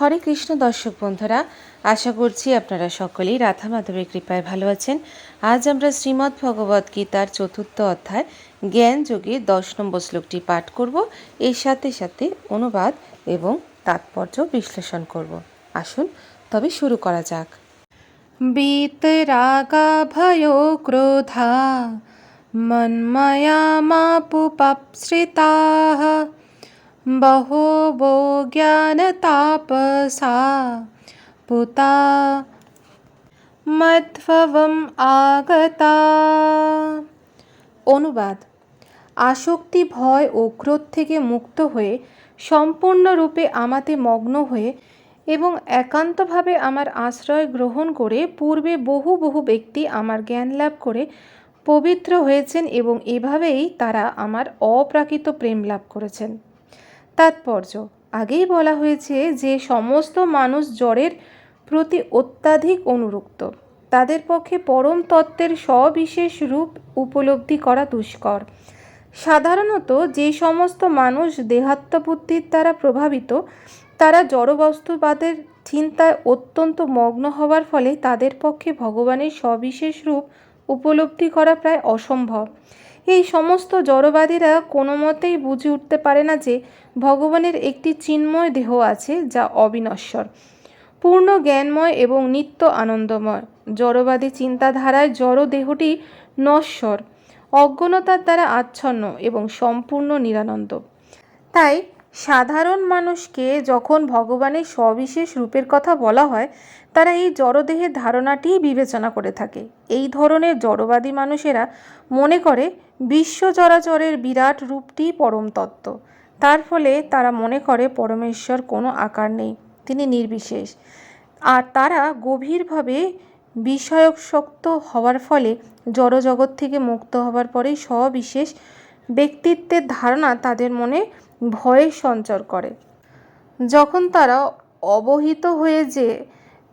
হরে কৃষ্ণ দর্শক বন্ধুরা, আশা করছি আপনারা সকলেই রাধা মাধবের কৃপায় ভালো আছেন। আজ আমরা শ্রীমদ্ ভগবদ গীতার চতুর্থ অধ্যায়, জ্ঞান যোগের দশ নম্বর শ্লোকটি পাঠ করব। এর সাথে সাথে অনুবাদ এবং তাৎপর্য বিশ্লেষণ করব। আসুন, তবে শুরু করা যাক। বিতরাগাভयो ক্রোধা, মন্ময়া মাপুপাশ্রিতাः बहवो ज्ञानतापसा पुता মধ্বম আগতা অনুবাদ আসক্তি ভয় ও ক্রোধ থেকে মুক্ত হয়ে সম্পূর্ণরূপে আমাতে মগ্ন হয়ে এবং একান্তভাবে আমার আশ্রয় গ্রহণ করে পূর্বে বহু বহু ব্যক্তি আমার জ্ঞান লাভ করে পবিত্র হয়েছেন এবং এভাবেই তারা আমার অপ্রাকৃত প্রেম লাভ করেছেন তাৎপর্য। আগেই বলা হয়েছে যে, সমস্ত মানুষ জ্বরের প্রতি অত্যাধিক অনুরক্ত। তাদের পক্ষে পরম তত্ত্বের সবিশেষ রূপ উপলব্ধি করা দুষ্কর। সাধারণত যে সমস্ত মানুষ দেহাত্মবুদ্ধির দ্বারা প্রভাবিত, তারা জড়বস্তুবাদের চিন্তায় অত্যন্ত মগ্ন হওয়ার ফলে তাদের পক্ষে ভগবানের সবিশেষ রূপ উপলব্ধি করা প্রায় অসম্ভব। এই সমস্ত জড়বাদীরা কোনো মতেই বুঝে উঠতে পারে না যে ভগবানের একটি চিন্ময় দেহ আছে যা অবিনশ্বর। পূর্ণ জ্ঞানময় এবং নিত্য আনন্দময়। জড়বাদী চিন্তাধারায় জড় দেহটি নশ্বর, অজ্ঞনতার দ্বারা আচ্ছন্ন এবং সম্পূর্ণ নিরানন্দ। তাই সাধারণ মানুষকে যখন ভগবানের সবিশেষ রূপের কথা বলা হয়, তারা এই জড়দেহের ধারণাটিই বিবেচনা করে থাকে। এই ধরনের জড়বাদী মানুষেরা মনে করে বিশ্ব চরাচরের বিরাট রূপটি পরম তত্ত্ব। তার ফলে তারা মনে করে পরমেশ্বর কোনো আকার নেই, তিনি নির্বিশেষ। আর তারা গভীরভাবে বিষয়শক্ত হওয়ার ফলে, জড়জগৎ থেকে মুক্ত হওয়ার পরেই সবিশেষ ব্যক্তিত্বের ধারণা তাদের মনে ভয়ের সঞ্চার করে। যখন তারা অবহিত হয়ে যে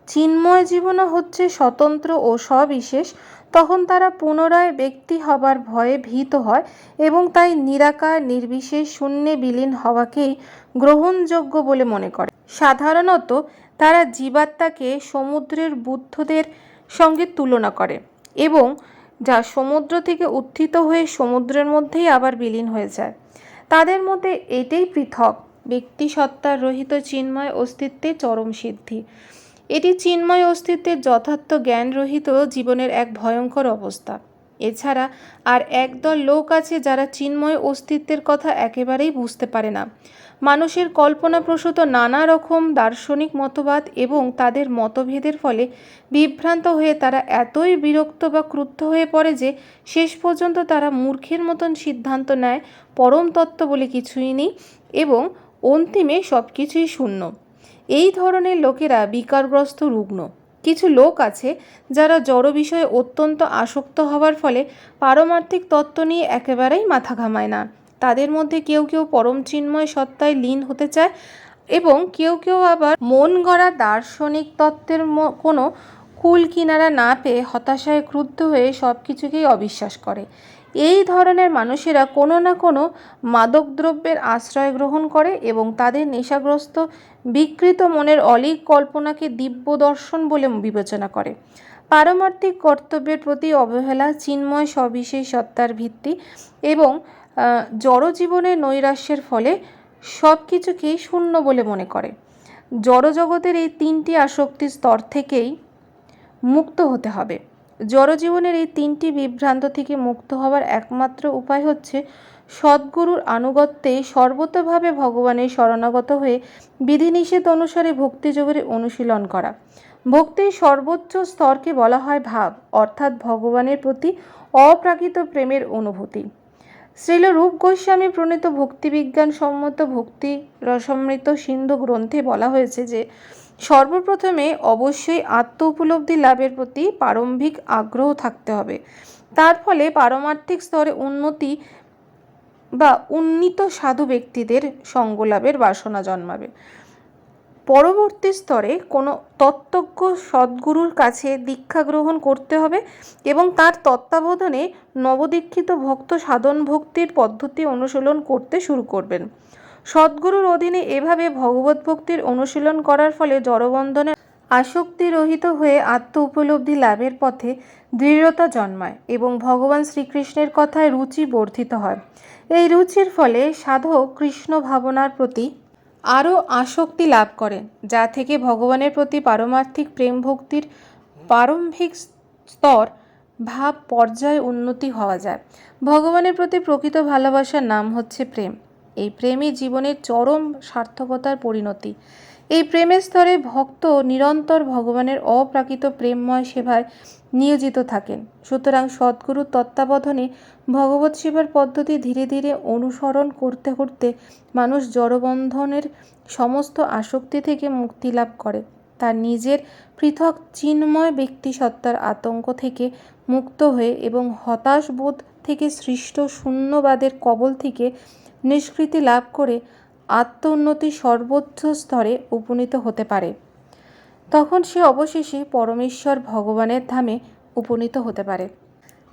চিন্ময় জীবন হচ্ছে স্বতন্ত্র ও সবিশেষ, তখন তারা পুনরায় ব্যক্তি হবার ভয়ে ভীত হয় এবং তাই নিরাকার, নির্বিশেষ, শূন্যে বিলীন হওয়াকেই গ্রহণযোগ্য বলে মনে করে। সাধারণত তারা জীবাত্মাকে সমুদ্রের বুদ্ধদের সঙ্গে তুলনা করে এবং যা সমুদ্র থেকে উত্থিত হয়ে সমুদ্রের মধ্যেই আবার বিলীন হয়ে যায়। তাদের মধ্যে এটাই পৃথক ব্যক্তি সত্তার রহিত চিন্ময় অস্তিত্বে চরম সিদ্ধি। এটি চিন্ময় অস্তিত্বের যথার্থ জ্ঞান রহিত জীবনের এক ভয়ঙ্কর অবস্থা। এছাড়া আর একদল লোক আছে যারা চিন্ময় অস্তিত্বের কথা একেবারেই বুঝতে পারে না। মানুষের কল্পনাপ্রসূত নানা রকম দার্শনিক মতবাদ এবং তাদের মতভেদের ফলে বিভ্রান্ত হয়ে তারা এতই বিরক্ত বা ক্রুদ্ধ হয়ে পড়ে যে শেষ পর্যন্ত তারা মূর্খের মতন সিদ্ধান্ত নেয় পরম তত্ত্ব বলে কিছুই নেই এবং অন্তিমে সব কিছুই শূন্য। এই ধরনের লোকেরা বিকারগ্রস্ত রুগ্ন। কিছু লোক আছে যারা জড় বিষয়ে অত্যন্ত আসক্ত হওয়ার ফলে পারমার্থিক তত্ত্ব নিয়ে একেবারেই মাথা ঘামায় না। তাদের মধ্যে কেউ কেউ পরম চিন্ময় সত্তায় লীন হতে চায় এবং কেউ কেউ আবার মন গড়া দার্শনিক তত্ত্বের কোনো কুল কিনারা না পেয়ে হতাশায় ক্রুদ্ধ হয়ে সব কিছুকেই অবিশ্বাস করে। এই ধরনের মানুষেরা কোনো না কোনো মাদকদ্রব্যের আশ্রয় গ্রহণ করে এবং তাদের নেশাগ্রস্ত, বিকৃত মনের অলিক কল্পনাকে দিব্য দর্শন বলে বিবেচনা করে। পারমার্থিক কর্তব্যের প্রতি অবহেলা, চিন্ময় সবিশেষ সত্তার ভিত্তি এবং জড়জীবনের নৈরাশ্যের ফলে সব কিছুকেই শূন্য বলে মনে করে। জড়জগতের এই তিনটি আসক্তির স্তর থেকেই মুক্ত হতে হবে। জড়জীবনের এই তিনটি বিভ্রান্ত থেকে মুক্ত হওয়ার একমাত্র উপায় হচ্ছে সদ্গুরুর আনুগত্যে সর্বতভাবে ভগবানের শরণাগত হয়ে বিধিনিষেধ অনুসারে ভক্তিযোগের অনুশীলন করা। ভক্তির সর্বোচ্চ স্তরকে বলা হয় ভাব, অর্থাৎ ভগবানের প্রতি অপ্রাকৃত প্রেমের অনুভূতি। শ্রীল রূপ গোস্বামী প্রণীত ভক্তিবিজ্ঞান সম্মত ভক্তি রসমৃত সিন্ধু গ্রন্থে বলা হয়েছে যে সর্বপ্রথমে অবশ্যই আত্ম উপলব্ধি লাভের প্রতি প্রারম্ভিক আগ্রহ থাকতে হবে। তার ফলে পারমার্থিক স্তরে উন্নতি বা উন্নীত সাধু ব্যক্তিদের সঙ্গলাভের বাসনা জন্মাবে। পরবর্তী স্তরে কোনো তত্ত্বজ্ঞ সদ্গুরুর কাছে দীক্ষা গ্রহণ করতে হবে এবং তার তত্ত্বাবধানে নবদীক্ষিত ভক্ত সাধন ভক্তির পদ্ধতি অনুশীলন করতে শুরু করবেন। সদ্গুরুর অধীনে এভাবে ভগবত ভক্তির অনুশীলন করার ফলে জড়বন্ধনে আসক্তি রহিত হয়ে আত্ম উপলব্ধি লাভের পথে দৃঢ়তা জন্মায় এবং ভগবান শ্রীকৃষ্ণের কথায় রুচি বর্ধিত হয়। এই রুচির ফলে সাধক কৃষ্ণ ভাবনার প্রতি আরও আসক্তি লাভ করেন যা থেকে ভগবানের প্রতি পারমার্থিক প্রেম ভক্তির প্রারম্ভিক স্তর, ভাব পর্যায়ে উন্নতি হওয়া যায়। ভগবানের প্রতি প্রকৃত ভালোবাসার নাম হচ্ছে প্রেম। এই প্রেমই জীবনের চরম সার্থকতার পরিণতি। এই প্রেমের স্তরে ভক্ত নিরন্তর ভগবানের অপ্রাকৃত প্রেমময় সেবায় নিয়োজিত থাকেন। সুতরাং সদ্গুরুর তত্ত্বাবধানে ভগবত সেবার পদ্ধতি ধীরে ধীরে অনুসরণ করতে করতে মানুষ জড়বন্ধনের সমস্ত আসক্তি থেকে মুক্তি লাভ করে। তার নিজের পৃথক চিন্ময় ব্যক্তিসত্তার আতঙ্ক থেকে মুক্ত হয়ে এবং হতাশ বোধ থেকে সৃষ্ট শূন্যবাদের কবল থেকে নিষ্কৃতি লাভ করে আত্ম উন্নতির সর্বোচ্চ স্তরে উপনীত হতে পারে। তখন সে অবশেষে পরমেশ্বর ভগবানের ধামে উপনীত হতে পারে।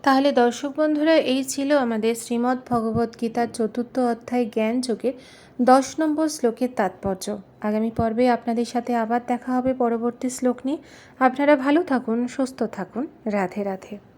তাহলে দর্শক বন্ধুরা, এই ছিল আমাদের শ্রীমদ্ ভগবত গীতার চতুর্থ অধ্যায় জ্ঞান যোগের দশ নম্বর শ্লোকের তাৎপর্য। আগামী পর্বে আপনাদের সাথে আবার দেখা হবে পরবর্তী শ্লোক নিয়ে। আপনারা ভালো থাকুন, সুস্থ থাকুন। রাধে রাধে।